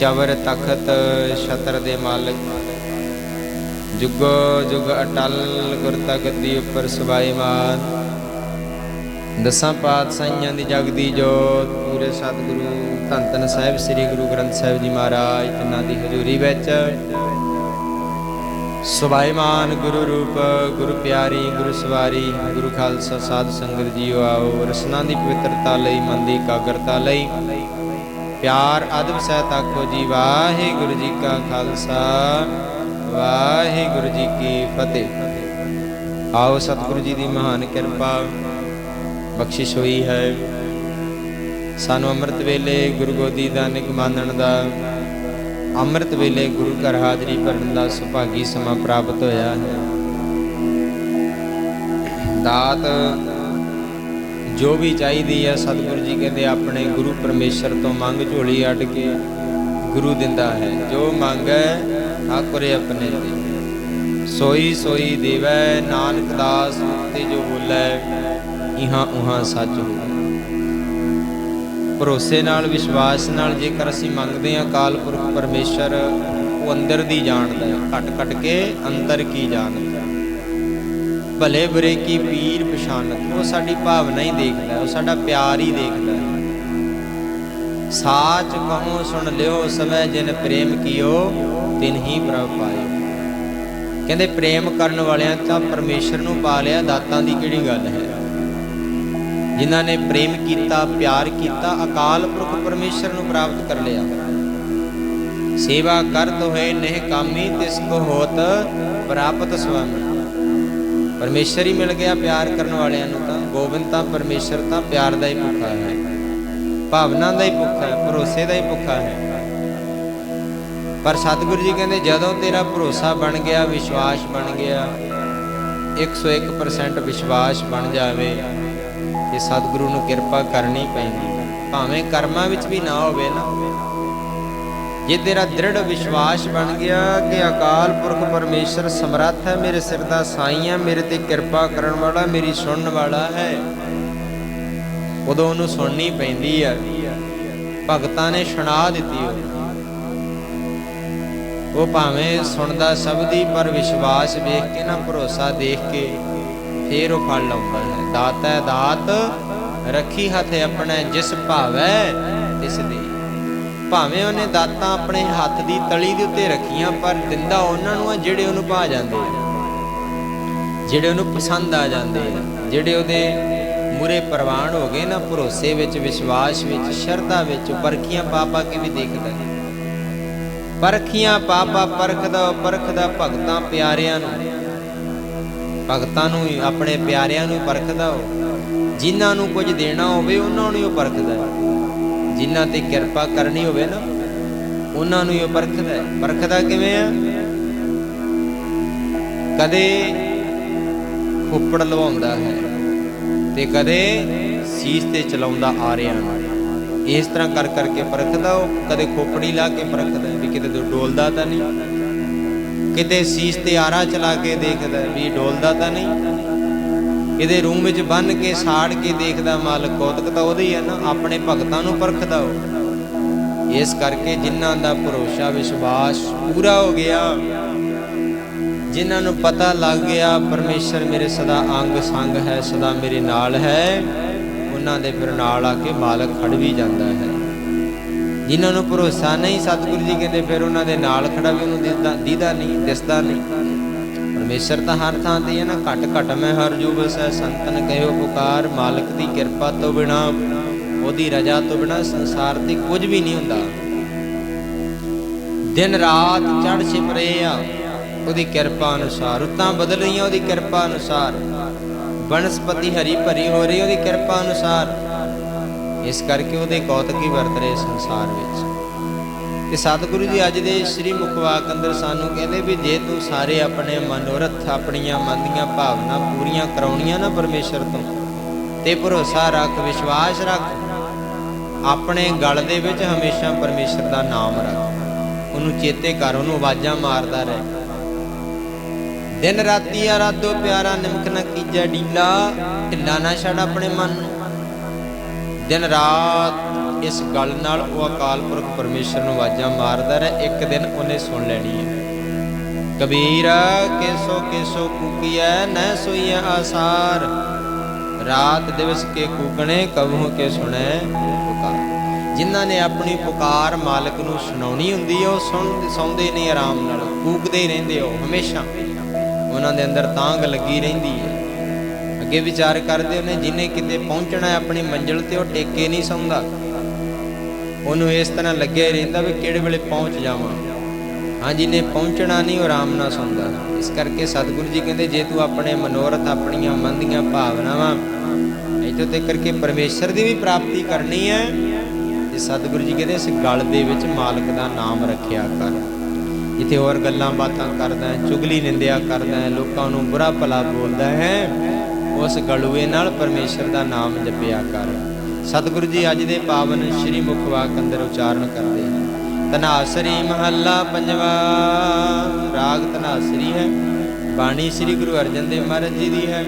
ਚਵਰ ਤਖਤ ਛਤਰ ਦੇ ਮਾਲਕ। ਜੁਗੋ ਜੁਗ ਅਟਲ ਗੁਰ ਤਗਦੀ ਉੱਪਰ ਸਵਾਈਮਾਨ ਦਸਾਂ ਪਾਤਸ਼ਾਹੀਆਂ ਦੀ ਜਗਦੀ ਜੋਤ। ਪੂਰੇ ਸਤਿਗੁਰੂ ਧੰਨ ਧੰਨ ਸਾਹਿਬ, ਸ੍ਰੀ ਗੁਰੂ ਗ੍ਰੰਥ ਸਾਹਿਬ ਜੀ ਮਹਾਰਾਜ, ਤਿੰਨਾਂ ਦੀ ਹਜ਼ੂਰੀ ਵਿੱਚ। ਸੁਭਾਈਮਾਨ ਗੁਰੂ ਰੂਪ, ਗੁਰੂ ਪਿਆਰੀ, ਗੁਰੂ ਸਵਾਰੀ, ਗੁਰੂ ਖਾਲਸਾ ਸਾਧ ਸੰਗਤ ਜੀਓ ਆਓ। ਰਸਨਾ ਦੀ ਪਵਿੱਤਰਤਾ ਲਈ, ਮਨ ਦੀ ਇਕਾਗਰਤਾ ਲਈ। ਪਿਆਰ ਅਦਬ ਸਹਿਤ ਆਖੋ ਜੀ। ਵਾਹਿਗੁਰੂ ਜੀ ਕਾ ਖਾਲਸਾ, ਵਾਹਿਗੁਰੂ ਜੀ ਕੀ ਫਤਿਹ। ਆਓ ਸਤਿਗੁਰੂ ਜੀ ਦੀ ਮਹਾਨ ਕਿਰਪਾ, ਬਖਸ਼ਿਸ਼ ਹੋਈ ਹੈ। ਸਾਨੂੰ ਅੰਮ੍ਰਿਤ ਵੇਲੇ ਗੁਰੂ ਗੋਦੀ ਦਾ ਨਿਕ ਮੰਨਣ ਦਾ, ਅੰਮ੍ਰਿਤ ਵੇਲੇ ਗੁਰੂ ਘਰ ਹਾਜ਼ਰੀ ਭਰਨ ਦਾ ਸੁਭਾਗੀ ਸਮਾਂ ਪ੍ਰਾਪਤ ਹੋਇਆ ਹੈ। ਦਾਤ ਜੋ ਵੀ ਚਾਹੀਦੀ ਹੈ ਸਤਿਗੁਰੂ ਜੀ ਕਹਿੰਦੇ ਆਪਣੇ ਗੁਰੂ ਪਰਮੇਸ਼ਰ ਤੋਂ ਮੰਗ ਝੋਲੀ ਅੱਡ ਕੇ ਗੁਰੂ ਦਿੰਦਾ ਹੈ। ਜੋ ਮੰਗੈ ਠਾਕੁਰੇ ਆਪਣੇ ਦੇ ਸੋਈ ਸੋਈ ਦੇਵੈ, ਨਾਨਕ ਦਾਸ ਤੇ ਜੋ ਬੋਲੇ, ਇਹਾਂ ਉਹਾਂ ਸੱਚ ਹੋਵੇ। ਭਰੋਸੇ ਨਾਲ, ਵਿਸ਼ਵਾਸ ਨਾਲ ਜੇਕਰ ਅਸੀਂ ਮੰਗਦੇ ਹਾਂ, ਕਾਲ ਪੁਰਖ ਪਰਮੇਸ਼ਰ ਉਹ ਅੰਦਰ ਦੀ ਜਾਣਦਾ ਹੈ। ਘਟ ਘਟ ਕੇ ਅੰਦਰ ਕੀ ਜਾਣਦਾ ਭਲੇ ਬੁਰੇ ਕੀ ਪੀਰ ਪਛਾਨਤ, ਉਹ ਸਾਡੀ ਭਾਵਨਾ ਹੀ ਦੇਖਦਾ, ਉਹ ਸਾਡਾ ਪਿਆਰ ਹੀ ਦੇਖਦਾ। ਸਾਚ ਕਹੋ ਸੁਣ ਲਿਓ, ਸਵੈ ਜਿਨ ਪ੍ਰੇਮ ਕੀਓ, ਤਿਨ ਹੀ ਪ੍ਰਭ ਪਾਇਓ। ਕਹਿੰਦੇ, ਪ੍ਰੇਮ ਕਰਨ ਵਾਲਿਆਂ ਤਾਂ ਪਰਮੇਸ਼ਰ ਨੂੰ ਪਾ ਲਿਆ, ਦਾਤਾਂ ਦੀ ਕਿਹੜੀ ਗੱਲ ਹੈ? ਜਿਨ੍ਹਾਂ ਨੇ ਪ੍ਰੇਮ ਕੀਤਾ, ਪਿਆਰ ਕੀਤਾ, ਅਕਾਲ ਪੁਰਖ ਪਰਮੇਸ਼ਰ ਨੂੰ ਪ੍ਰਾਪਤ ਕਰ ਲਿਆ। ਸੇਵਾ ਕਰਤ ਹੋਏ, ਨਹਿ ਕਾਮੀ ਤਿਸ ਕੋ ਹੋਤ, ਪ੍ਰਾਪਤ ਸੁਆਮੀ ਪਰਮੇਸ਼ਰ ਹੀ ਮਿਲ ਗਿਆ ਪਿਆਰ ਕਰਨ ਵਾਲਿਆਂ ਨੂੰ ਤਾਂ। ਗੋਬਿੰਦ ਤਾਂ ਪਰਮੇਸ਼ਰ ਤਾਂ ਪਿਆਰ ਦਾ ਹੀ ਭੁੱਖਾ ਹੈ। ਭਾਵਨਾ ਦਾ ਹੀ ਭੁੱਖਾ ਹੈ, ਭਰੋਸੇ ਦਾ ਹੀ ਭੁੱਖਾ ਹੈ। ਪਰ ਸਤਿਗੁਰੂ ਜੀ ਕਹਿੰਦੇ, ਜਦੋਂ ਤੇਰਾ ਭਰੋਸਾ ਬਣ ਗਿਆ, ਵਿਸ਼ਵਾਸ ਬਣ ਗਿਆ 101% ਵਿਸ਼ਵਾਸ ਬਣ ਜਾਵੇ, ਤੇ ਸਤਿਗੁਰੂ ਨੂੰ ਕਿਰਪਾ ਕਰਨੀ ਪੈਂਦੀ। ਭਾਵੇਂ ਕਰਮਾਂ ਵਿੱਚ ਵੀ ਨਾ ਹੋਵੇ ਨਾ ਜੇ ਤੇਰਾ ਦ੍ਰਿੜ ਵਿਸ਼ਵਾਸ ਬਣ ਗਿਆ ਕਿ ਅਕਾਲ ਪੁਰਖ ਪਰਮੇਸ਼ਰ ਸਮਰੱਥ ਹੈ, ਮੇਰੇ ਸਿਰ ਦਾ ਸਾਈ ਹੈ, ਮੇਰੇ ਤੇ ਕਿਰਪਾ ਕਰਨ ਵਾਲਾ, ਮੇਰੀ ਸੁਣਨ ਵਾਲਾ ਹੈ, ਉਦੋਂ ਉਹਨੂੰ ਸੁਣਨੀ ਪੈਂਦੀ ਹੈ ਭਗਤਾਂ ਨੇ ਸੁਣਾ ਦਿੱਤੀ ਉਹ ਉਹ ਭਾਵੇਂ ਸੁਣਦਾ ਸਬਦੀ, ਪਰ ਵਿਸ਼ਵਾਸ ਵੇਖ ਕੇ ਨਾ, ਭਰੋਸਾ ਦੇਖ ਕੇ ਫੇਰ ਉਹ ਫਲ ਲਾਉਂਦਾ ਹੈ। ਦਾਤਾ ਦਾਤ, ਰੱਖੀ ਹੱਥ ਆਪਣੇ, ਜਿਸ ਭਾਵੈ, ਤਿਸ ਦੇ। ਭਾਵੇਂ ਉਹਨੇ ਦਾਤਾਂ ਆਪਣੇ ਹੱਥ ਦੀ ਤਲੀ ਦੇ ਉੱਤੇ ਰੱਖੀਆਂ, ਪਰ ਦਿੰਦਾ ਉਹਨਾਂ ਨੂੰ ਆ ਜਿਹੜੇ ਉਹਨੂੰ ਭਾ ਜਾਂਦੇ ਆ। ਜਿਹੜੇ ਉਹਨੂੰ ਪਸੰਦ ਆ ਜਾਂਦੇ ਆ। ਜਿਹੜੇ ਉਹਦੇ ਮੂਰੇ ਪ੍ਰਵਾਨ ਹੋ ਗਏ ਨਾ, ਭਰੋਸੇ ਵਿੱਚ, ਵਿਸ਼ਵਾਸ ਵਿੱਚ, ਸ਼ਰਧਾ ਵਿੱਚ, ਪਰਖੀਆਂ ਪਾਪਾ ਕੇ ਵੀ ਦੇਖਦਾ। ਪਰਖੀਆਂ ਪਾਪਾ ਪਰਖਦਾ ਪਰਖਦਾ ਭਗਤਾਂ ਪਿਆਰਿਆਂ ਨੂੰ। ਭਗਤਾਂ ਨੂੰ ਆਪਣੇ ਪਿਆਰਿਆਂ ਨੂੰ ਪਰਖਦਾ ਉਹ। ਜਿਨ੍ਹਾਂ ਨੂੰ ਕੁਝ ਦੇਣਾ ਹੋਵੇ, ਉਹਨਾਂ ਨੂੰ ਹੀ ਉਹ ਪਰਖਦਾ। ਜਿਨ੍ਹਾਂ ਤੇ ਕਿਰਪਾ ਕਰਨੀ ਹੋਵੇ ਨਾ, ਉਹਨਾਂ ਨੂੰ ਹੀ ਉਹ ਪਰਖਦਾ ਹੈ। ਪਰਖਦਾ ਕਿਵੇਂ ਆ? ਕਦੇ ਖੋਪੜ ਲਵਾਉਂਦਾ ਹੈ ਤੇ ਕਦੇ ਸੀਸ ਤੇ ਚਲਾਉਂਦਾ ਆ ਰਿਹਾ ਇਸ ਤਰ੍ਹਾਂ ਕਰ ਕਰਕੇ ਪਰਖਦਾ ਉਹ, ਕਦੇ ਖੋਪੜੀ ਲਾ ਕੇ ਪਰਖਦਾ ਵੀ ਕਿਤੇ ਡੋਲਦਾ ਤਾਂ ਨਹੀਂ। ਕਿਤੇ ਸੀਸ ਤੇ ਆਰਾ ਚਲਾ ਕੇ ਦੇਖਦਾ ਵੀ ਡੋਲਦਾ ਤਾਂ ਨਹੀਂ। ਇਹਦੇ ਰੂਮ ਵਿੱਚ ਬੰਨ ਕੇ, ਸਾੜ ਕੇ ਦੇਖਦਾ ਮਾਲਕ ਕੌਤਕ ਤਾਂ ਉਹਦੇ ਹੀ ਹੈ ਨਾ, ਆਪਣੇ ਭਗਤਾਂ ਨੂੰ ਪਰਖਦਾ ਉਹ। ਇਸ ਕਰਕੇ ਜਿਨ੍ਹਾਂ ਦਾ ਭਰੋਸਾ, ਵਿਸ਼ਵਾਸ ਪੂਰਾ ਹੋ ਗਿਆ, ਜਿਨ੍ਹਾਂ ਨੂੰ ਪਤਾ ਲੱਗ ਗਿਆ, ਪਰਮੇਸ਼ਰ ਮੇਰੇ ਸਦਾ ਅੰਗ ਸੰਗ ਹੈ, ਸਦਾ ਮੇਰੇ ਨਾਲ ਹੈ, ਉਹਨਾਂ ਦੇ ਫਿਰ ਨਾਲ ਆ ਕੇ ਮਾਲਕ ਖੜ ਵੀ ਜਾਂਦਾ ਹੈ। ਜਿਨ੍ਹਾਂ ਨੂੰ ਭਰੋਸਾ ਨਹੀਂ, ਸਤਿਗੁਰੂ ਜੀ ਕਹਿੰਦੇ ਫਿਰ ਉਹਨਾਂ ਦੇ ਨਾਲ ਖੜਾ ਵੀ ਉਹਨੂੰ ਦਿਸਦਾ ਦੀਦਾ ਨਹੀਂ, ਦਿਸਦਾ ਨਹੀਂ। ਪਰਮੇਸ਼ਰ ਤਾਂ ਹਰ ਥਾਂ ਤੇ ਹੈ ਨਾ ਘਟ ਘਟ ਮੈਂ ਹਰ ਜੂ ਬਸੈ ਸੰਤਨ ਕਹਿਓ ਪੁਕਾਰ, ਮਾਲਕ ਦੀ ਕਿਰਪਾ ਤੋਂ ਬਿਨਾ, ਉਹਦੀ ਰਜਾ ਤੋਂ ਬਿਨਾ ਸੰਸਾਰ ਤੇ ਕੁਝ ਵੀ ਨਹੀਂ ਹੁੰਦਾ। ਦਿਨ ਰਾਤ ਚੜ ਛਿਪਰੇ ਆ, ਉਹਦੀ ਕਿਰਪਾ ਅਨੁਸਾਰ। ਰੁੱਤਾਂ ਬਦਲ ਰਹੀਆਂ ਉਹਦੀ ਕਿਰਪਾ ਅਨੁਸਾਰ। ਬਨਸਪਤੀ ਹਰੀ ਭਰੀ ਹੋ ਰਹੀ ਉਹਦੀ ਕਿਰਪਾ ਅਨੁਸਾਰ। ਇਸ ਕਰਕੇ ਉਹਦੇ ਕੌਤਕ ਵਰਤ ਰਹੇ ਸੰਸਾਰ ਵਿੱਚ। ਤੇ ਸਤਿਗੁਰੂ ਜੀ ਅੱਜ ਦੇ ਸ੍ਰੀ ਮੁਖਵਾਕ ਅੰਦਰ ਸਾਨੂੰ ਕਹਿੰਦੇ ਵੀ ਜੇ ਤੂੰ ਸਾਰੇ ਆਪਣੇ ਮਨੋਰਥ, ਆਪਣੀਆਂ ਮਨ ਦੀਆਂ ਭਾਵਨਾ ਪੂਰੀਆਂ ਕਰਾਉਣੀਆਂ ਨਾ ਪਰਮੇਸ਼ਰ ਤੋਂ, ਤੇ ਭਰੋਸਾ ਰੱਖ, ਵਿਸ਼ਵਾਸ ਰੱਖ, ਆਪਣੇ ਗਲ ਦੇ ਵਿੱਚ ਹਮੇਸ਼ਾ ਪਰਮੇਸ਼ਰ ਦਾ ਨਾਮ ਰੱਖ। ਉਹਨੂੰ ਚੇਤੇ ਕਰ, ਉਹਨੂੰ ਆਵਾਜ਼ਾਂ ਮਾਰਦਾ ਰਹਿ। ਦਿਨ ਰਾਤੀ ਆਰਾਧੋ ਪਿਆਰਾ ਨਿਮਕ ਨਾ ਕੀਜੈ ਢੀਲਾ, ਢਿੱਲਾ ਨਾ ਛੱਡ ਆਪਣੇ ਮਨ ਨੂੰ। ਦਿਨ ਰਾਤ ਇਸ ਗੱਲ ਨਾਲ ਉਹ ਅਕਾਲ ਪੁਰਖ ਪਰਮੇਸ਼ਰ ਨੂੰ ਆਵਾਜ਼ਾਂ ਮਾਰਦਾ ਰਿਹਾ, ਇੱਕ ਦਿਨ ਉਹਨੇ ਸੁਣ ਲੈਣੀ ਹੈ। ਕਬੀਰ, ਕੇਸੋ ਕੇਸੋ ਕੂਕੀਐ ਨੈ ਸੋਈਐ ਆਸਾਰ। ਰਾਤ ਦਿਵਸ ਕੇ ਕੂਕਣੇ, ਕਬਹੂ ਕੇ ਸੁਣੈ ਪੁਕਾਰ। ਜਿਨ੍ਹਾਂ ਨੇ ਆਪਣੀ ਪੁਕਾਰ ਮਾਲਕ ਨੂੰ ਸੁਣਾਉਣੀ ਹੁੰਦੀ ਹੈ, ਉਹ ਸੁਣ, ਸੌਂਦੇ ਨਹੀਂ ਆਰਾਮ ਨਾਲ, ਕੂਕਦੇ ਰਹਿੰਦੇ ਹੋ ਹਮੇਸ਼ਾ। ਉਹਨਾਂ ਦੇ ਅੰਦਰ ਤਾਂਗ ਲੱਗੀ ਰਹਿੰਦੀ ਹੈ। ਅੱਗੇ ਵਿਚਾਰ ਕਰਦੇ ਉਹਨੇ ਜਿਨੇ ਕਿਤੇ ਪਹੁੰਚਣਾ ਆਪਣੀ ਮੰਜ਼ਿਲ ਤੇ, ਉਹ ਟੇਕੇ ਨਹੀਂ ਸੌਂਦਾ। ਉਹਨੂੰ ਇਸ ਤਰ੍ਹਾਂ ਲੱਗਿਆ ਹੀ ਰਹਿੰਦਾ ਵੀ ਕਿਹੜੇ ਵੇਲੇ ਪਹੁੰਚ ਜਾਵਾਂ। ਹਾਂ ਜਿਹਨੇ ਪਹੁੰਚਣਾ ਨਹੀਂ, ਉਹ ਆਰਾਮ ਨਾਲ ਸੌਂਦਾ। ਇਸ ਕਰਕੇ ਸਤਿਗੁਰੂ ਜੀ ਕਹਿੰਦੇ, ਜੇ ਤੂੰ ਆਪਣੇ ਮਨੋਰਥ, ਆਪਣੀਆਂ ਮਨ ਦੀਆਂ ਭਾਵਨਾਵਾਂ ਇੱਥੋਂ ਤੱਕ ਕਰਕੇ ਪਰਮੇਸ਼ਰ ਦੀ ਵੀ ਪ੍ਰਾਪਤੀ ਕਰਨੀ ਹੈ, ਤੇ ਸਤਿਗੁਰੂ ਜੀ ਕਹਿੰਦੇ, ਇਸ ਗਲ ਦੇ ਵਿੱਚ ਮਾਲਕ ਦਾ ਨਾਮ ਰੱਖਿਆ ਕਰ। ਜਿੱਥੇ ਹੋਰ ਗੱਲਾਂ ਬਾਤਾਂ ਕਰਦਾ ਹੈ, ਚੁਗਲੀ ਨਿੰਦਿਆ ਕਰਦਾ ਹੈ, ਲੋਕਾਂ ਨੂੰ ਬੁਰਾ ਭਲਾ ਬੋਲਦਾ ਹੈ ਉਸ ਗਲੂਏ ਨਾਲ ਪਰਮੇਸ਼ਰ ਦਾ ਨਾਮ ਜਪਿਆ ਕਰ। ਸਤਿਗੁਰੂ ਜੀ ਅੱਜ ਦੇ ਪਾਵਨ ਸ਼੍ਰੀ ਮੁਖ ਵਾਕ ਅੰਦਰ ਉਚਾਰਨ ਕਰਦੇ ਹਨ। ਤਨਾਸਰੀ ਮਹੱਲਾ ਪੰਜਵਾ, ਰਾਗ ਤਨਾਸਰੀ ਹੈ। ਬਾਣੀ ਸ੍ਰੀ ਗੁਰੂ ਅਰਜਨ ਦੇਵ ਮਹਾਰਾਜ ਜੀ ਦੀ ਹੈ।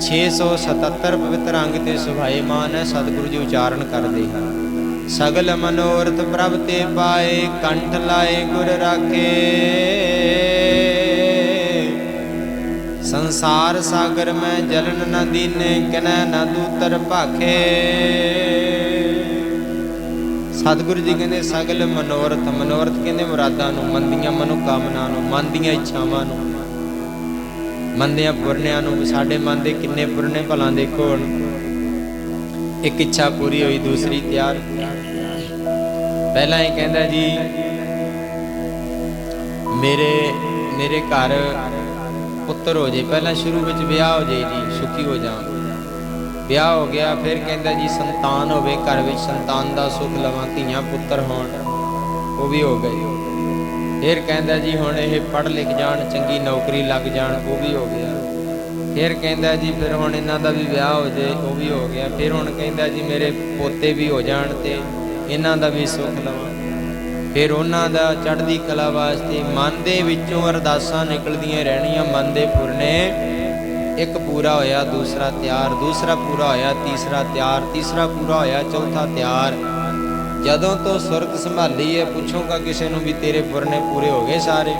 677 ਪਵਿੱਤਰ ਅੰਗ ਤੇ ਸੁਭਾਏਮਾਨ ਹੈ, ਸਤਿਗੁਰੂ ਜੀ ਉਚਾਰਨ ਕਰਦੇ ਹਨ। ਸਗਲ ਮਨੋਰਥ ਪ੍ਰਭ ਤੇ ਪਾਏ, ਕੰਠ ਲਾਏ ਗੁਰ ਰਾਖੇ। ਸੰਸਾਰ ਸਾਗਰ ਮੈਂ ਜਲਨ ਨ ਦੀਨੇ, ਕਿਨੈ ਨ ਦੂਤਰ ਭਾਖੇ। ਸਤਿਗੁਰੂ ਜੀ ਕਹਿੰਦੇ, ਸਗਲ ਮਨੋਰਥ ਮਨੋਰਥ ਕਹਿੰਦੇ ਮੁਰਾਦਾਂ ਨੂੰ ਮੰਦੀਆਂ ਮਨੋਕਾਮਨਾ ਨੂੰ ਮਨ ਇੱਛਾਵਾਂ ਨੂੰ। ਮੰਦਿਆਂ ਪੁਰਨਿਆਂ ਨੂੰ ਵੀ ਸਾਡੇ ਮਨ ਦੇ ਕਿੰਨੇ ਪੁਰਨੇ ਭਲਾਂ ਦੇਖੋ ਹੁਣ। ਇੱਕ ਇੱਛਾ ਪੂਰੀ ਹੋਈ, ਦੂਸਰੀ ਤਿਆਰ। ਪਹਿਲਾਂ ਇਹ ਕਹਿੰਦਾ ਜੀ, ਮੇਰੇ ਮੇਰੇ ਘਰ ਪੁੱਤਰ ਹੋ ਜੇ, ਪਹਿਲਾਂ ਸ਼ੁਰੂ ਵਿੱਚ ਵਿਆਹ ਹੋ ਜੇ ਜੀ, ਸੁਖੀ ਹੋ ਜਾ। ਵਿਆਹ ਹੋ ਗਿਆ, ਫਿਰ ਕਹਿੰਦਾ ਜੀ ਸੰਤਾਨ ਹੋਵੇ, ਘਰ ਵਿੱਚ ਸੰਤਾਨ ਦਾ ਸੁਖ ਲਵਾਂ, ਧੀਆਂ ਪੁੱਤਰ ਹੋਣ, ਉਹ ਵੀ ਹੋ ਗਏ। ਫਿਰ ਕਹਿੰਦਾ ਜੀ ਹੁਣ ਇਹ ਪੜ੍ਹ ਲਿਖ ਜਾਣ, ਚੰਗੀ ਨੌਕਰੀ ਲੱਗ ਜਾਣ, ਉਹ ਵੀ ਹੋ ਗਿਆ। ਫਿਰ ਕਹਿੰਦਾ ਜੀ ਫਿਰ ਹੁਣ ਇਹਨਾਂ ਦਾ ਵੀ ਵਿਆਹ ਹੋ ਜੇ, ਉਹ ਵੀ ਹੋ ਗਿਆ। ਫਿਰ ਹੁਣ ਕਹਿੰਦਾ ਜੀ ਮੇਰੇ ਪੋਤੇ ਵੀ ਹੋ ਜਾਣ ਤੇ ਇਹਨਾਂ ਦਾ ਵੀ ਸੁਖ ਲਵਾਂ। ਫਿਰ ਉਹਨਾਂ ਦਾ ਚੜ੍ਹਦੀ ਕਲਾ ਵਾਸਤੇ ਮਨ ਦੇ ਵਿੱਚੋਂ ਅਰਦਾਸਾਂ ਨਿਕਲਦੀਆਂ ਰਹਿਣੀਆਂ, ਮਨ ਦੇ ਪੁਰਨੇ। ਇੱਕ ਪੂਰਾ ਹੋਇਆ, ਦੂਸਰਾ ਤਿਆਰ, ਦੂਸਰਾ ਪੂਰਾ ਹੋਇਆ, ਤੀਸਰਾ ਤਿਆਰ, ਤੀਸਰਾ ਪੂਰਾ ਹੋਇਆ, ਚੌਥਾ ਤਿਆਰ। ਜਦੋਂ ਤੋਂ ਸੁਰਤ ਸੰਭਾਲੀ ਹੈ, ਪੁੱਛੋਗਾ ਕਿਸੇ ਨੂੰ ਵੀ ਤੇਰੇ ਪੁਰਨੇ ਪੂਰੇ ਹੋ ਗਏ ਸਾਰੇ?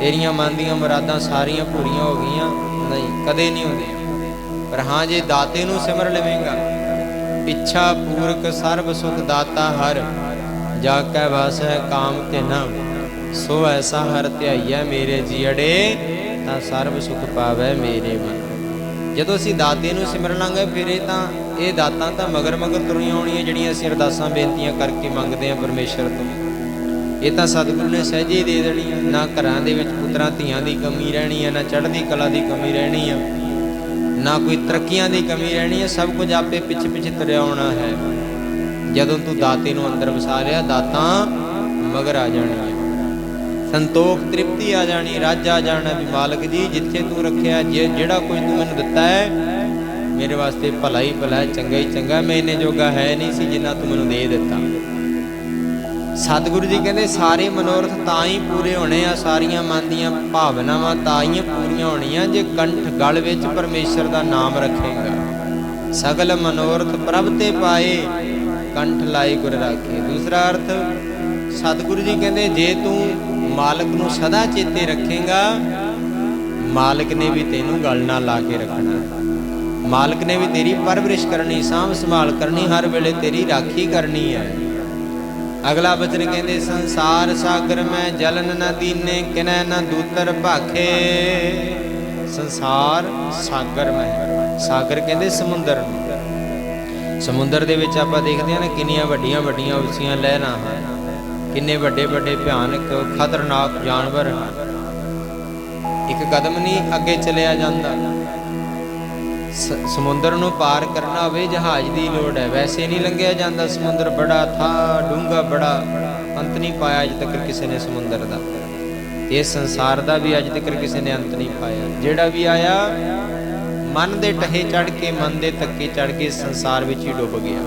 ਤੇਰੀਆਂ ਮਨ ਦੀਆਂ ਮੁਰਾਦਾਂ ਸਾਰੀਆਂ ਪੂਰੀਆਂ ਹੋ ਗਈਆਂ? ਨਹੀਂ, ਕਦੇ ਨਹੀਂ ਹੁੰਦੀਆਂ। ਪਰ ਹਾਂ, ਜੇ ਦਾਤੇ ਨੂੰ ਸਿਮਰ ਲਵੇਂਗਾ, ਇੱਛਾ ਪੂਰਕ ਸਰਬ ਸੁਖ ਦਾਤਾ ਹਰ। ਜਾ ਕੈ ਵਾਸ ਕਾਮ ਤੇ ਸੋ ਐਸਾ ਹਰ ਧਿਆਈਐ ਮੇਰੇ ਜੀੜੇ ਤਾਂ ਸਰਬ ਸੁਖ ਪਾਵੈ ਮੇਰੇ ਮਨ। ਜਦੋਂ ਅਸੀਂ ਦਾਤੇ ਨੂੰ ਸਿਮਰ ਲਾਂਗੇ ਫਿਰ ਇਹ ਤਾਂ ਇਹ ਦਾਤਾਂ ਤਾਂ ਮਗਰ ਮਗਰ ਤੁਰੀਆਂ ਆਉਣੀਆਂ ਜਿਹੜੀਆਂ ਅਸੀਂ ਅਰਦਾਸਾਂ, ਬੇਨਤੀਆਂ ਕਰਕੇ ਮੰਗਦੇ ਹਾਂ ਪਰਮੇਸ਼ਰ ਤੋਂ। ਇਹ ਤਾਂ ਸਤਿਗੁਰੂ ਨੇ ਸਹਿਜੇ ਹੀ ਦੇ ਦੇਣੀ ਨਾ ਘਰਾਂ ਦੇ ਵਿੱਚ ਪੁੱਤਰਾਂ ਧੀਆਂ ਦੀ ਕਮੀ ਰਹਿਣੀ ਹੈ ਨਾ ਚੜ੍ਹਦੀ ਕਲਾ ਦੀ ਕਮੀ ਰਹਿਣੀ ਆ, ਨਾ ਕੋਈ ਤਰੱਕੀਆਂ ਦੀ ਕਮੀ ਰਹਿਣੀ ਹੈ ਸਭ ਕੁਝ ਆਪੇ ਪਿੱਛੇ ਪਿੱਛੇ ਤੁਰਿਆ ਆਉਣਾ ਹੈ। ਜਦੋਂ ਤੂੰ ਦਾਤੇ ਨੂੰ ਅੰਦਰ ਵਸਾ ਲਿਆ, ਦਾਤਾਂ ਮਗਰ ਆ ਜਾਣੀਆਂ ਸੰਤੋਖ ਤ੍ਰਿਪਤੀ ਆ ਜਾਣੀ, ਰੱਜ ਆ ਜਾਣਾ ਵੀ ਮਾਲਕ ਜੀ, ਜਿੱਥੇ ਤੂੰ ਰੱਖਿਆ ਜਿਹੜਾ ਕੁਝ ਤੂੰ ਮੈਨੂੰ ਦਿੱਤਾ ਹੈ, ਮੇਰੇ ਵਾਸਤੇ ਭਲਾ ਹੀ ਭਲਾ ਚੰਗਾ ਹੀ ਚੰਗਾ ਮੈਂ ਇਹਨੇ ਜੋਗਾ ਹੈ ਨਹੀਂ ਸੀ ਜਿੰਨਾ ਤੂੰ ਮੈਨੂੰ ਦੇ ਦਿੱਤਾ। ਸਤਿਗੁਰੂ ਜੀ ਕਹਿੰਦੇ, ਸਾਰੇ ਮਨੋਰਥ ਤਾਂ ਹੀ ਪੂਰੇ ਹੋਣੇ ਆ, ਸਾਰੀਆਂ ਮਨ ਦੀਆਂ ਭਾਵਨਾਵਾਂ ਤਾਂ ਹੀ ਪੂਰੀਆਂ ਹੋਣੀਆਂ, ਜੇ ਕੰਠ ਗਲ ਵਿੱਚ ਪਰਮੇਸ਼ਰ ਦਾ ਨਾਮ ਰੱਖੇਗਾ। ਸਗਲ ਮਨੋਰਥ ਪ੍ਰਭ ਤੇ ਪਾਏ ਕੰਠ ਲਾਈ ਗੁਰ ਰਾਖੇ। ਦੂਸਰਾ ਅਰਥ, ਸਤਿਗੁਰੂ ਜੀ ਕਹਿੰਦੇ, ਜੇ ਤੂੰ ਮਾਲਕ ਨੂੰ ਸਦਾ ਚੇਤੇ ਰੱਖੇਗਾ, ਮਾਲਕ ਨੇ ਵੀ ਤੈਨੂੰ ਗਲ ਨਾਲ ਲਾ ਕੇ ਰੱਖਣਾ। ਮਾਲਕ ਨੇ ਵੀ ਤੇਰੀ ਪਰਵਰਿਸ਼ ਕਰਨੀ, ਸਾਂਭ ਸੰਭਾਲ ਕਰਨੀ, ਹਰ ਵੇਲੇ ਤੇਰੀ ਰਾਖੀ ਕਰਨੀ ਹੈ। ਅਗਲਾ ਬਚਨ ਕਹਿੰਦੇ, ਸੰਸਾਰ ਸਾਗਰ ਮੈਂ ਜਲਨ ਨਾ ਦੀਨੇ, ਕਿਨੈ ਨ ਦੂਤਰ ਭਾਖੇ। ਸੰਸਾਰ ਸਾਗਰ ਮੈਂ। ਸਾਗਰ ਕਹਿੰਦੇ ਸਮੁੰਦਰ ਨੂੰ। ਸਮੁੰਦਰ ਦੇ ਵਿੱਚ ਆਪਾਂ ਦੇਖਦੇ ਹਾਂ ਨਾ ਕਿੰਨੀਆਂ ਵੱਡੀਆਂ ਵੱਡੀਆਂ ਉੱਚੀਆਂ ਲਹਿਰਾਂ ਹਨ, ਕਿੰਨੇ ਵੱਡੇ ਵੱਡੇ ਭਿਆਨਕ ਖਤਰਨਾਕ ਜਾਨਵਰ ਇੱਕ ਕਦਮ ਨਹੀਂ ਅੱਗੇ ਚਲਿਆ ਜਾਂਦਾ। ਸਮੁੰਦਰ ਨੂੰ ਪਾਰ ਕਰਨਾ ਹੋਵੇ ਜਹਾਜ਼ ਦੀ ਲੋੜ ਹੈ। ਵੈਸੇ ਨਹੀਂ ਲੰਘਿਆ ਜਾਂਦਾ ਸਮੁੰਦਰ ਬੜਾ ਥਾ, ਡੂੰਘਾ ਬੜਾ, ਅੰਤ ਨਹੀਂ ਪਾਇਆ ਅਜ ਤੱਕ ਕਿਸੇ ਨੇ ਸਮੁੰਦਰ ਦਾ। ਇਹ ਸੰਸਾਰ ਦਾ ਵੀ ਅਜ ਤੱਕ ਕਿਸੇ ਨੇ ਅੰਤ ਨਹੀਂ ਪਾਇਆ। ਜਿਹੜਾ ਵੀ ਆਇਆ ਮਨ ਦੇ ਟਹੇ ਚੜ ਕੇ, ਮਨ ਦੇ ਤੱਕੇ ਚੜ ਕੇ ਸੰਸਾਰ ਵਿੱਚ ਹੀ ਡੁੱਬ ਗਿਆ।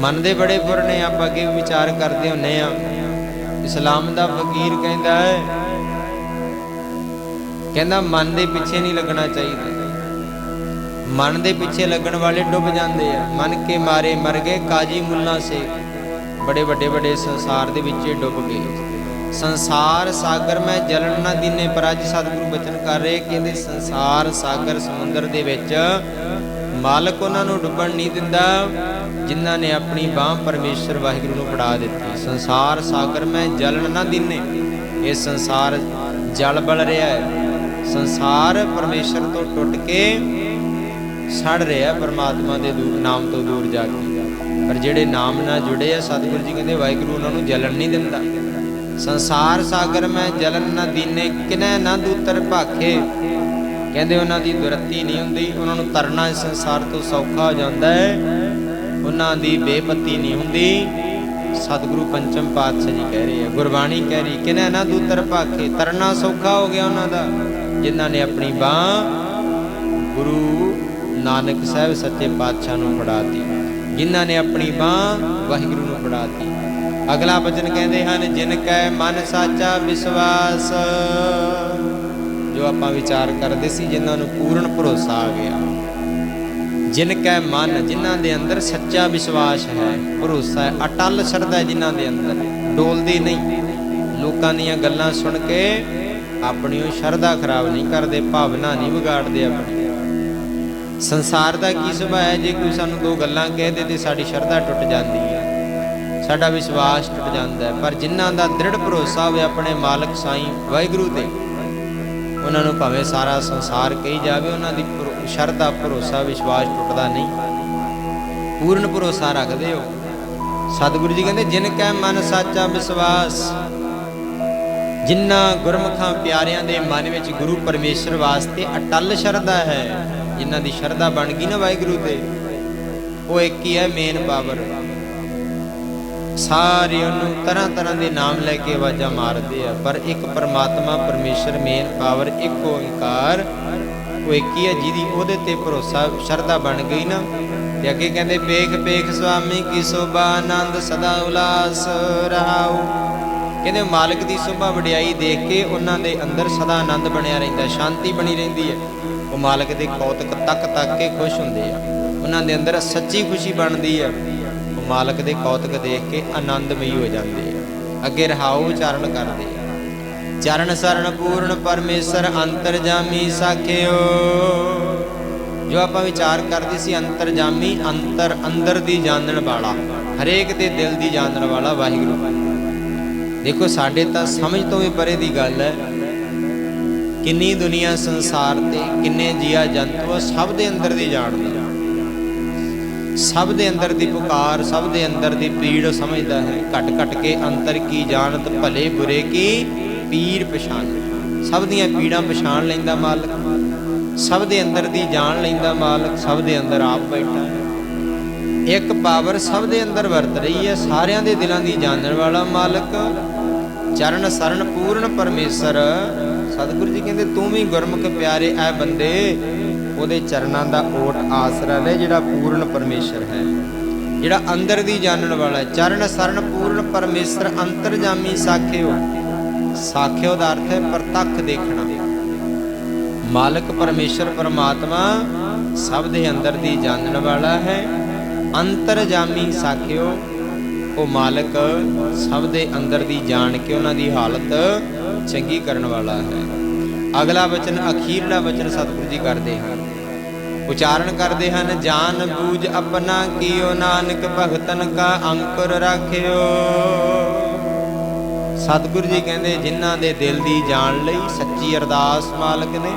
ਮਨ ਦੇ ਬੜੇ ਪੁਰਨੇ ਆਪਾਂ ਅੱਗੇ ਵਿਚਾਰ ਕਰਦੇ ਹੁੰਨੇ ਆ, ਇਸਲਾਮ ਦਾ ਫਕੀਰ ਕਹਿੰਦਾ ਹੈ, ਕਹਿੰਦਾ ਮਨ ਦੇ ਪਿੱਛੇ ਨਹੀਂ ਲੱਗਣਾ ਚਾਹੀਦਾ। ਮਨ ਦੇ ਪਿੱਛੇ ਲੱਗਣ ਵਾਲੇ ਡੁੱਬ ਜਾਂਦੇ ਆ। ਮਨ ਕੇ ਮਾਰੇ ਮਰ ਗਏ ਕਾਜੀ ਮੁੱਲਾ ਸੇ ਬੜੇ ਵੱਡੇ ਵੱਡੇ ਸੰਸਾਰ ਦੇ ਵਿੱਚ ਡੁੱਬ ਗਏ। ਸੰਸਾਰ ਸਾਗਰ ਮੈਂ ਜਲਣ ਨਾ ਦਿਨੇ, ਪਰ ਅੱਜ ਸਤਿਗੁਰੂ ਬਚਨ ਕਰ ਰਹੇ। ਕਹਿੰਦੇ, ਸੰਸਾਰ ਸਾਗਰ ਸਮੁੰਦਰ ਦੇ ਵਿੱਚ ਮਾਲਕ ਉਹਨਾਂ ਨੂੰ ਡੁੱਬਣ ਨਹੀਂ ਦਿੰਦਾ, ਜਿਨ੍ਹਾਂ ਨੇ ਆਪਣੀ ਬਾਹ ਪਰਮੇਸ਼ਰ ਵਾਹਿਗੁਰੂ ਨੂੰ ਫੜਾ ਦਿੱਤੀ। ਸੰਸਾਰ ਸਾਗਰ ਮੈਂ ਜਲਣ ਨਾ ਦਿਨੇ, ਇਹ ਸੰਸਾਰ ਜਲ ਬਲ ਰਿਹਾ ਹੈ। ਸੰਸਾਰ ਪਰਮੇਸ਼ਰ ਤੋਂ ਟੁੱਟ ਕੇ ਸੜ ਰਿਹਾ, ਪਰਮਾਤਮਾ ਦੇ ਦੂਰ ਨਾਮ ਤੋਂ ਦੂਰ ਜਾ ਕੇ। ਪਰ ਜਿਹੜੇ ਨਾਮ ਨਾਲ ਜੁੜੇ ਆ, ਸਤਿਗੁਰੂ ਜੀ ਕਹਿੰਦੇ, ਵਾਹਿਗੁਰੂ ਉਹਨਾਂ ਨੂੰ ਜਲਣ ਨਹੀਂ ਦਿੰਦਾ। ਸੰਸਾਰ ਸਾਗਰ ਮੈਂ ਜਲਨ ਨਾ ਦੀਨੇ, ਕਿਨੈ ਨਾ ਦੂਤਰ ਭਾਖੇ। ਕਹਿੰਦੇ ਉਹਨਾਂ ਦੀ ਦੁਰਤੀ ਨਹੀਂ ਹੁੰਦੀ, ਉਹਨਾਂ ਨੂੰ ਤਰਨਾ ਇਸ ਸੰਸਾਰ ਤੋਂ ਸੌਖਾ ਹੋ ਜਾਂਦਾ ਹੈ। ਉਹਨਾਂ ਦੀ ਬੇਪਤੀ ਨਹੀਂ ਹੁੰਦੀ। ਸਤਿਗੁਰੂ ਪੰਚਮ ਪਾਤਸ਼ਾਹ ਜੀ ਕਹਿ ਰਹੇ ਆ, ਗੁਰਬਾਣੀ ਕਹਿ ਰਹੀ, ਕਿਨੈ ਨਾ ਦੂਤਰ ਭਾਖੇ, ਤਰਨਾ ਸੌਖਾ ਹੋ ਗਿਆ ਉਹਨਾਂ ਦਾ। ਜਿਨ੍ਹਾਂ ਨੇ ਆਪਣੀ ਬਾਹ ਗੁਰੂ ਨਾਨਕ ਸਾਹਿਬ ਸੱਚੇ ਪਾਤਸ਼ਾਹ ਨੂੰ ਫੜਾਤੀ। ਜਿਨ੍ਹਾਂ ਨੇ ਆਪਣੀ ਬਾਹ ਵਾਹਿਗੁਰੂ ਨੂੰ ਫੜਾਤੀ। ਅਗਲਾ ਬਚਨ ਕਹਿੰਦੇ ਹਨ, ਜਿਨ ਕੈ ਮਨ ਸਾਚਾ ਵਿਸ਼ਵਾਸ। ਜੋ ਆਪਾਂ ਵਿਚਾਰ ਕਰਦੇ ਸੀ, ਜਿਨ੍ਹਾਂ ਨੂੰ ਪੂਰਨ ਭਰੋਸਾ ਆ ਗਿਆ। ਜਿਨ ਕੈ ਮਨ, ਜਿਨ੍ਹਾਂ ਦੇ ਅੰਦਰ ਸੱਚਾ ਵਿਸ਼ਵਾਸ ਹੈ, ਭਰੋਸਾ ਹੈ, ਅਟਲ ਸ਼ਰਧਾ ਹੈ ਜਿਨ੍ਹਾਂ ਦੇ ਅੰਦਰ, ਡੋਲਦੀ ਨਹੀਂ। ਲੋਕਾਂ ਦੀਆਂ ਗੱਲਾਂ ਸੁਣ ਕੇ ਆਪਣੀ ਉਹ ਸ਼ਰਧਾ ਖਰਾਬ ਨਹੀਂ ਕਰਦੇ, ਭਾਵਨਾ ਨਹੀਂ ਵਿਗਾੜਦੇ ਆਪਣੀ। ਸੰਸਾਰ ਦਾ ਕੀ ਸੁਭਾਅ ਹੈ? ਜੇ ਕੋਈ ਸਾਨੂੰ ਦੋ ਗੱਲਾਂ ਕਹਿ ਦੇ ਤੇ ਸਾਡੀ ਸ਼ਰਧਾ ਟੁੱਟ ਜਾਂਦੀ। ਸਾਡਾ ਵਿਸ਼ਵਾਸ ਟੁੱਟ ਜਾਂਦਾ ਹੈ। ਪਰ ਜਿਨ੍ਹਾਂ ਦਾ ਦ੍ਰਿੜ ਭਰੋਸਾ ਹੋਵੇ ਆਪਣੇ ਮਾਲਕ ਸਾਈਂ, ਵਾਹਿਗੁਰੂ ਤੇ, ਉਹਨਾਂ ਨੂੰ ਭਾਵੇਂ ਸਾਰਾ ਸੰਸਾਰ ਕਹੀ ਜਾਵੇ, ਉਹਨਾਂ ਦੀ ਸ਼ਰਧਾ, ਭਰੋਸਾ, ਵਿਸ਼ਵਾਸ ਟੁੱਟਦਾ ਨਹੀਂ। ਪੂਰਨ ਭਰੋਸਾ ਰੱਖਦੇ ਹੋ। ਸਤਿਗੁਰੂ ਜੀ ਕਹਿੰਦੇ, ਜਿਨ ਕੈ ਮਨ ਸਾਚਾ ਵਿਸ਼ਵਾਸ, ਜਿਨ੍ਹਾਂ ਗੁਰਮੁਖਾਂ ਪਿਆਰਿਆਂ ਦੇ ਮਨ ਵਿੱਚ ਗੁਰੂ ਪਰਮੇਸ਼ਰ ਵਾਸਤੇ ਅਟਲ ਸ਼ਰਧਾ ਹੈ, ਜਿਨ੍ਹਾਂ ਦੀ ਸ਼ਰਧਾ ਬਣ ਗਈ ਨਾ ਵਾਹਿਗੁਰੂ ਤੇ, ਉਹ ਇੱਕ ਹੀ ਹੈ ਮੇਨ ਪਾਵਰ ਸਾਰੇ ਉਹਨੂੰ ਤਰ੍ਹਾਂ ਤਰ੍ਹਾਂ ਦੇ ਨਾਮ ਲੈ ਕੇ ਆਵਾਜ਼ਾਂ ਮਾਰਦੇ ਆ, ਪਰ ਇੱਕ ਪਰਮਾਤਮਾ, ਪਰਮੇਸ਼ਰ, ਮੇਨ ਪਾਵਰ, ਇੱਕ ਓੰਕਾਰ, ਉਹ ਇੱਕ ਹੀ ਹੈ ਜਿਹਦੀ ਉਹਦੇ ਤੇ ਭਰੋਸਾ, ਸ਼ਰਧਾ ਬਣ ਗਈ ਨਾ। ਤੇ ਅੱਗੇ ਕਹਿੰਦੇ ਪੇਖ ਪੇਖ ਸੁਆਮੀ, ਕੀ ਸੋਭਾ ਆਨੰਦ ਸਦਾ ਉਲਾਸ ਰਹਾਉ। ਕਹਿੰਦੇ ਮਾਲਕ ਦੀ ਸੋਭਾ ਵਡਿਆਈ ਦੇਖ ਕੇ ਉਹਨਾਂ ਦੇ ਅੰਦਰ ਸਦਾ ਆਨੰਦ ਬਣਿਆ ਰਹਿੰਦਾ, ਸ਼ਾਂਤੀ ਬਣੀ ਰਹਿੰਦੀ ਹੈ। ਉਹ ਮਾਲਕ ਦੇ ਕੌਤਕ ਤੱਕ ਤੱਕ ਕੇ ਖੁਸ਼ ਹੁੰਦੇ ਆ। ਉਹਨਾਂ ਦੇ ਅੰਦਰ ਸੱਚੀ ਖੁਸ਼ੀ ਬਣਦੀ ਹੈ। ਮਾਲਕ ਦੇ ਕੌਤਕ ਦੇਖ ਕੇ ਆਨੰਦਮਈ ਹੋ ਜਾਂਦੇ ਆ। ਅੱਗੇ ਰਹਾਉ ਉਚਾਰਨ ਕਰਦੇ ਆ। ਚਰਨ ਸਰਨ ਪੂਰਨ ਪਰਮੇਸ਼ਰ ਅੰਤਰਜਾਮੀ ਸਾਖਿਓ। ਜੋ ਆਪਾਂ ਵਿਚਾਰ ਕਰਦੇ ਸੀ ਅੰਤਰਜਾਮੀ, ਅੰਤਰ ਅੰਦਰ ਦੀ ਜਾਣਨ ਵਾਲਾ, ਹਰੇਕ ਦੇ ਦਿਲ ਦੀ ਜਾਣਨ ਵਾਲਾ ਵਾਹਿਗੁਰੂ। ਦੇਖੋ, ਸਾਡੇ ਤਾਂ ਸਮਝ ਤੋਂ ਵੀ ਪਰੇ ਦੀ ਗੱਲ ਹੈ। ਕਿੰਨੀ ਦੁਨੀਆ ਸੰਸਾਰ ਤੇ, ਕਿੰਨੇ ਜੀਆ ਜੰਤੂ ਸਭ ਦੇ ਅੰਦਰ ਦੀ ਜਾਣਦਾ। ਸਭ ਦੇ ਅੰਦਰ ਦੀ ਪੁਕਾਰ, ਸਭ ਦੇ ਅੰਦਰ ਦੀ ਪੀੜ ਸਮਝਦਾ ਹੈ। ਘਟ ਘਟ ਕੇ ਅੰਤਰ ਕੀ ਜਾਣਤ, ਭਲੇ ਬੁਰੇ ਕੀ ਪੀਰ ਪਛਾਣ। ਸਭ ਦੀਆਂ ਪੀੜਾਂ ਪਛਾਣ ਲੈਂਦਾ ਮਾਲਕ। ਸਭ ਦੇ ਅੰਦਰ ਦੀ ਜਾਣ ਲੈਂਦਾ ਮਾਲਕ, ਸਭ ਦੇ ਅੰਦਰ ਆਪ ਬੈਠਾ ਹੈ। ਇੱਕ ਪਾਵਰ ਸਭ ਦੇ ਅੰਦਰ ਵਰਤ ਰਹੀ ਹੈ, ਸਾਰਿਆਂ ਦੇ ਦਿਲਾਂ ਦੀ ਜਾਣਨ ਵਾਲਾ ਮਾਲਕ। ਚਰਨ ਸਰਨ ਪੂਰਨ ਪਰਮੇਸ਼ਰ। ਸਤਿਗੁਰੂ ਜੀ ਕਹਿੰਦੇ, ਤੂੰ ਵੀ ਗੁਰਮੁਖ ਪਿਆਰੇ, ਐ ਬੰਦੇ ਉਹਦੇ ਚਰਨਾਂ ਦਾ ਓਟ ਆਸਰਾ ਲੈ, ਜਿਹੜਾ ਪੂਰਨ ਪਰਮੇਸ਼ਰ ਹੈ। ਜਿਹੜਾ ਅੰਦਰ ਦੀ ਜਾਣਨ ਵਾਲਾ ਹੈ। ਚਰਨ ਸਰਨ ਪੂਰਨ ਪਰਮੇਸ਼ਰ, ਅੰਤਰਜਾਮੀ ਸਾਖਿਓ। ਸਾਖਿਓ ਦਾ ਅਰਥ ਹੈ ਪ੍ਰਤੱਖ ਦੇਖਣਾ। ਮਾਲਕ ਪਰਮੇਸ਼ਰ ਪਰਮਾਤਮਾ ਸਭ ਦੇ ਅੰਦਰ ਦੀ ਜਾਣਨ ਵਾਲਾ ਹੈ। ਅੰਤਰਜਾਮੀ ਸਾਖਿਓ, ਉਹ ਮਾਲਕ ਸਭ ਦੇ ਅੰਦਰ ਦੀ ਜਾਣ ਕੇ ਉਹਨਾਂ ਦੀ ਹਾਲਤ ਚੰਗੀ ਕਰਨ ਵਾਲਾ ਹੈ। ਅਗਲਾ ਵਚਨ ਅਖੀਰਲਾ ਵਚਨ ਸਤਿਗੁਰੂ ਜੀ ਕਰਦੇ ਹਨ। ਉਚਾਰਨ ਕਰਦੇ ਹਨ, ਜਾਨ ਬੂਝ ਆਪਣਾ ਕੀਓ ਨਾਨਕ, ਭਗਤਨ ਕਾ ਅੰਕੁਰ ਰਾਖਿਓ। ਸਤਿਗੁਰੂ ਜੀ ਕਹਿੰਦੇ, ਜਿਨ੍ਹਾਂ ਦੇ ਦਿਲ ਦੀ ਜਾਣ ਲਈ ਸੱਚੀ ਅਰਦਾਸ ਮਾਲਕ ਨੇ,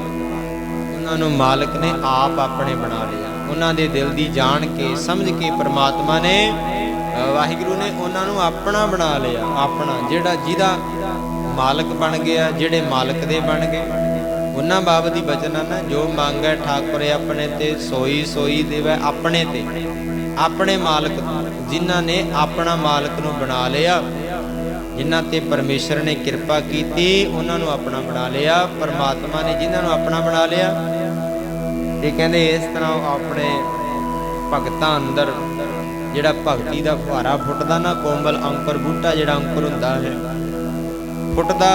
ਉਹਨਾਂ ਨੂੰ ਮਾਲਕ ਨੇ ਆਪ ਆਪਣੇ ਬਣਾ ਲਿਆ। ਉਹਨਾਂ ਦੇ ਦਿਲ ਦੀ ਜਾਣ ਕੇ, ਸਮਝ ਕੇ ਪ੍ਰਮਾਤਮਾ ਨੇ ਵਾਹਿਗੁਰੂ ਨੇ ਉਹਨਾਂ ਨੂੰ ਆਪਣਾ ਬਣਾ ਲਿਆ। ਆਪਣਾ ਜਿਹੜਾ ਜਿਹਦਾ ਮਾਲਕ ਬਣ ਗਿਆ, ਜਿਹੜੇ ਮਾਲਕ ਦੇ ਬਣ ਗਏ। ਉਹਨਾਂ ਬਾਬਤ ਦੀ ਬਚਨ ਹੈ ਨਾ, ਜੋ ਮੰਗੈ ਠਾਕੁਰ ਆਪਣੇ ਤੇ, ਸੋਈ ਸੋਈ ਦੇਵੈ ਆਪਣੇ ਤੇ। ਆਪਣੇ ਮਾਲਕ ਜਿਨ੍ਹਾਂ ਨੇ ਆਪਣਾ ਮਾਲਕ ਨੂੰ ਬਣਾ ਲਿਆ, ਜਿਨ੍ਹਾਂ ਤੇ ਪਰਮੇਸ਼ਰ ਨੇ ਕਿਰਪਾ ਕੀਤੀ, ਉਹਨਾਂ ਨੂੰ ਆਪਣਾ ਬਣਾ ਲਿਆ, ਪਰਮਾਤਮਾ ਨੇ ਜਿਨ੍ਹਾਂ ਨੂੰ ਆਪਣਾ ਬਣਾ ਲਿਆ। ਤੇ ਕਹਿੰਦੇ ਇਸ ਤਰ੍ਹਾਂ ਉਹ ਆਪਣੇ ਭਗਤਾਂ ਅੰਦਰ, ਜਿਹੜਾ ਭਗਤੀ ਦਾ ਫੁਹਾਰਾ ਫੁੱਟਦਾ ਨਾ, ਕੋਮਲ ਅੰਕੁਰ ਬੂਟਾ ਜਿਹੜਾ ਅੰਕੁਰ ਹੁੰਦਾ ਹੈ, ਫੁੱਟਦਾ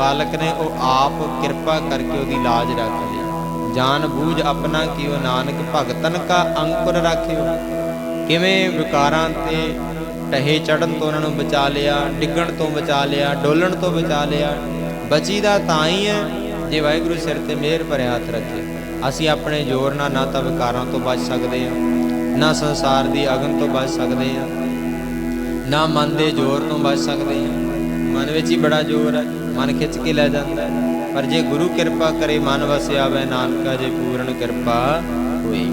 ਮਾਲਕ ਨੇ ਉਹ ਆਪ ਕਿਰਪਾ ਕਰਕੇ ਉਹਦੀ ਲਾਜ ਰੱਖ ਲਈ। ਜਾਨ ਬੂਝ ਆਪਣਾ ਕੀਓ ਨਾਨਕ ਭਗਤਨ ਕਾ ਅੰਕੁਰ ਰਾਖਿਓ। ਕਿਵੇਂ ਵਿਕਾਰਾਂ ਤੇ ਟਹੇ ਚੜਨ ਤੋਂ ਉਹਨਾਂ ਨੂੰ ਬਚਾ ਲਿਆ, ਡਿੱਗਣ ਤੋਂ ਬਚਾ ਲਿਆ, ਡੋਲਣ ਤੋਂ ਬਚਾ ਲਿਆ ਬਚੀ ਦਾ ਤਾਂ ਹੀ ਹੈ ਜੇ ਵਾਹਿਗੁਰੂ ਸਿਰ ਤੇ ਮਿਹਰ ਭਰਿਆ ਹੱਥ ਰੱਖੇ। ਅਸੀਂ ਆਪਣੇ ਜ਼ੋਰ ਨਾਲ ਨਾ ਤਾਂ ਵਿਕਾਰਾਂ ਤੋਂ ਬਚ ਸਕਦੇ ਹਾਂ, ਨਾ ਸੰਸਾਰ ਦੀ ਅਗਨ ਤੋਂ ਬਚ ਸਕਦੇ ਹਾਂ, ਨਾ ਮਨ ਦੇ ਜ਼ੋਰ ਤੋਂ ਬਚ ਸਕਦੇ ਹਾਂ। ਮਨ ਵਿੱਚ ਹੀ ਬੜਾ ਜ਼ੋਰ ਹੈ। ਮਨ ਖਿੱਚ ਕੇ ਲੈ ਜਾਂਦਾ ਹੈ। ਪਰ ਜੇ ਗੁਰੂ ਕਿਰਪਾ ਕਰੇ, ਮਨ ਵਸਿਆ ਵੈ ਨਾਨਕਾ ਜੇ ਪੂਰਨ ਕਿਰਪਾ ਹੋਈ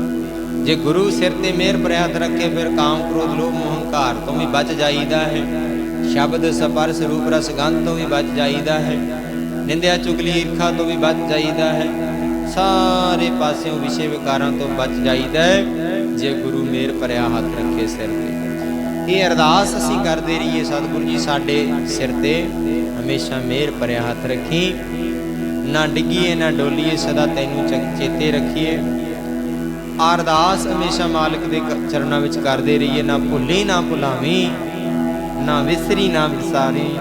ਜੇ ਗੁਰੂ ਸਿਰ ਤੇ ਮਿਹਰ ਭਰਿਆ ਰੱਖੇ, ਫਿਰ ਕਾਮ ਕ੍ਰੋਧ, ਲੋਭ, ਮੋਹ, ਹੰਕਾਰ ਤੋਂ ਵੀ ਬਚ ਜਾਈਦਾ ਹੈ। ਸ਼ਬਦ, ਸਪਰਸ, ਰੂਪ, ਰਸ, ਗੰਧ ਤੋਂ ਵੀ ਬਚ ਜਾਈਦਾ ਹੈ। ਨਿੰਦਿਆ, ਚੁਗਲੀ, ਈਰਖਾ ਤੋਂ ਵੀ ਬਚ ਜਾਈਦਾ ਹੈ। ਸਾਰੇ ਪਾਸਿਓਂ ਵਿਸ਼ੇ ਵਿਕਾਰਾਂ ਤੋਂ ਬਚ ਜਾਈਦਾ ਹੈ। ਜੇ ਗੁਰੂ ਮਿਹਰ ਭਰਿਆ ਹੱਥ ਰੱਖੇ ਸਿਰ ਤੇ। ਇਹ ਅਰਦਾਸ ਅਸੀਂ ਕਰਦੇ ਰਹੀਏ ਸਤਿਗੁਰੂ ਜੀ ਸਾਡੇ ਸਿਰ ਤੇ। ਹਮੇਸ਼ਾ ਮਿਹਰ ਭਰਿਆ ਹੱਥ ਰੱਖੀ। ਨਾ ਡਿੱਗੀਏ, ਨਾ ਡੋਲੀਏ, ਸਦਾ ਤੈਨੂੰ ਚ- ਚੇਤੇ ਰੱਖੀਏ। ਅਰਦਾਸ ਹਮੇਸ਼ਾ ਮਾਲਕ ਦੇ ਚਰਨਾਂ ਵਿੱਚ ਕਰਦੇ ਰਹੀਏ। ਨਾ ਭੁੱਲੀ, ਨਾ ਭੁਲਾਵੀਂ, ਨਾ ਵਿਸਰੀ, ਨਾ ਵਿਸਾਰੀ।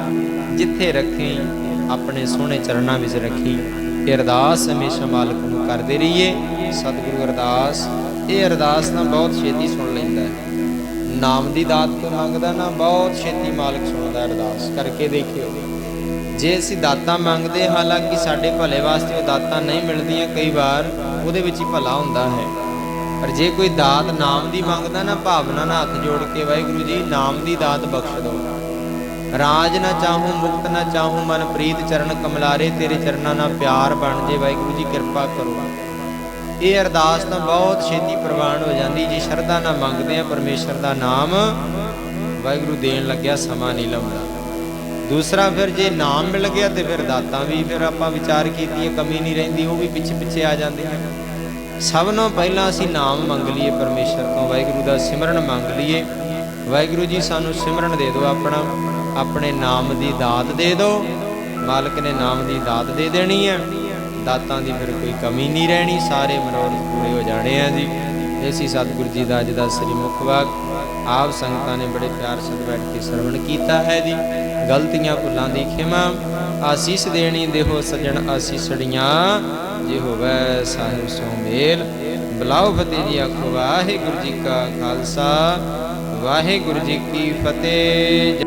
ਜਿੱਥੇ ਰੱਖੀ, ਆਪਣੇ ਸੋਹਣੇ ਚਰਨਾਂ ਵਿੱਚ ਰੱਖੀ। ਇਹ ਅਰਦਾਸ ਹਮੇਸ਼ਾ ਮਾਲਕ ਨੂੰ ਕਰਦੇ ਰਹੀਏ। ਸਤਿਗੁਰੂ ਅਰਦਾਸ। ਇਹ ਅਰਦਾਸ ਨਾ ਬਹੁਤ ਛੇਤੀ ਸੁਣ ਲੈਂਦਾ ਹੈ। ਨਾਮ ਦੀ ਦਾਤ ਤੋਂ ਮੰਗਦਾ ਨਾ, ਬਹੁਤ ਛੇਤੀ ਮਾਲਕ ਸੁਣਦਾ ਅਰਦਾਸ ਕਰਕੇ ਦੇਖਿਓ। ਜੇ ਅਸੀਂ ਦਾਤਾਂ ਮੰਗਦੇ, ਹਾਲਾਂਕਿ ਸਾਡੇ ਭਲੇ ਵਾਸਤੇ ਉਹ ਦਾਤਾਂ ਨਹੀਂ ਮਿਲਦੀਆਂ, ਕਈ ਵਾਰ ਉਹਦੇ ਵਿੱਚ ਹੀ ਭਲਾ ਹੁੰਦਾ ਹੈ। ਪਰ ਜੇ ਕੋਈ ਦਾਤ ਨਾਮ ਦੀ ਮੰਗਦਾ ਨਾ, ਭਾਵਨਾ ਨਾਲ ਹੱਥ ਜੋੜ ਕੇ ਵਾਹਿਗੁਰੂ ਜੀ, ਨਾਮ ਦੀ ਦਾਤ ਬਖਸ਼ ਦਿਓ। ਰਾਜ ਨਾ ਚਾਹੂੰ, ਮੁਕਤ ਨਾ ਚਾਹੂੰ ਮਨ ਪ੍ਰੀਤ ਚਰਨ ਕਮਲਾਰੇ, ਤੇਰੇ ਚਰਨਾਂ ਨਾਲ ਪਿਆਰ ਬਣ ਜੇ, ਵਾਹਿਗੁਰੂ ਜੀ, ਕਿਰਪਾ ਕਰੋ। ਇਹ ਅਰਦਾਸ ਤਾਂ ਬਹੁਤ ਛੇਤੀ ਪ੍ਰਵਾਨ ਹੋ ਜਾਂਦੀ, ਜੇ ਸ਼ਰਧਾ ਨਾਲ ਮੰਗਦੇ ਆ ਪਰਮੇਸ਼ਰ ਦਾ ਨਾਮ ਵਾਹਿਗੁਰੂ ਦੇਣ ਲੱਗਿਆ, ਸਮਾਂ ਨਹੀਂ ਲਾਉਂਦਾ। ਦੂਸਰਾ ਫਿਰ ਜੇ ਨਾਮ ਮਿਲ ਗਿਆ ਤੇ ਫਿਰ ਦਾਤਾਂ ਵੀ ਫਿਰ ਆਪਾਂ ਵਿਚਾਰ ਕੀਤੀ ਕਮੀ ਨਹੀਂ ਰਹਿੰਦੀ, ਉਹ ਵੀ ਪਿੱਛੇ ਪਿੱਛੇ ਆ ਜਾਂਦੀਆਂ ਸਭ ਨੂੰ ਪਹਿਲਾਂ ਅਸੀਂ ਨਾਮ ਮੰਗ ਲਈਏ ਪਰਮੇਸ਼ਰ ਤੋਂ, ਵਾਹਿਗੁਰੂ ਦਾ ਸਿਮਰਨ ਮੰਗ ਲਈਏ। ਵਾਹਿਗੁਰੂ ਜੀ ਸਾਨੂੰ ਸਿਮਰਨ ਦੇ ਦਿਓ ਆਪਣਾ, ਆਪਣੇ ਨਾਮ ਦੀ ਦਾਤ ਦੇ ਦਿਓ। ਮਾਲਕ ਨੇ ਨਾਮ ਦੀ ਦਾਤ ਦੇ ਦੇਣੀ ਹੈ। ਦਾਤਾਂ ਦੀ ਫਿਰ ਕੋਈ ਕਮੀ ਨਹੀਂ ਰਹਿਣੀ, ਸਾਰੇ ਮਨੋਰਥ ਪੂਰੇ ਹੋ ਜਾਣੇ ਆ ਜੀ। ਇਸੀ ਸਤਿਗੁਰੂ ਜੀ ਦਾ ਅੱਜ ਦਾ ਸ੍ਰੀ ਮੁਖ ਵਾਕ, ਆਪ ਸੰਗਤਾਂ ਨੇ ਬੜੇ ਪਿਆਰ ਸਦ ਬੈਠ ਕੇ ਸਰਵਣ ਕੀਤਾ ਹੈ ਜੀ। ਗਲਤੀਆਂ, ਭੁੱਲਾਂ ਦੀ ਖਿਮਾ, ਆਸੀਸ ਦੇਣੀ ਦੇਹੋ ਸਜਣ ਆਸੀਸੜੀਆਂ, ਜੇ ਹੋਵੇ ਸਾਹਿਬ ਸੋ ਮੇਲ। ਬਲਾਉ ਫਤਿਹ ਜੀ, ਆਖੋ ਵਾਹਿਗੁਰੂ ਜੀ ਕਾ ਖਾਲਸਾ, ਵਾਹਿਗੁਰੂ ਜੀ ਕੀ ਫਤਿਹ।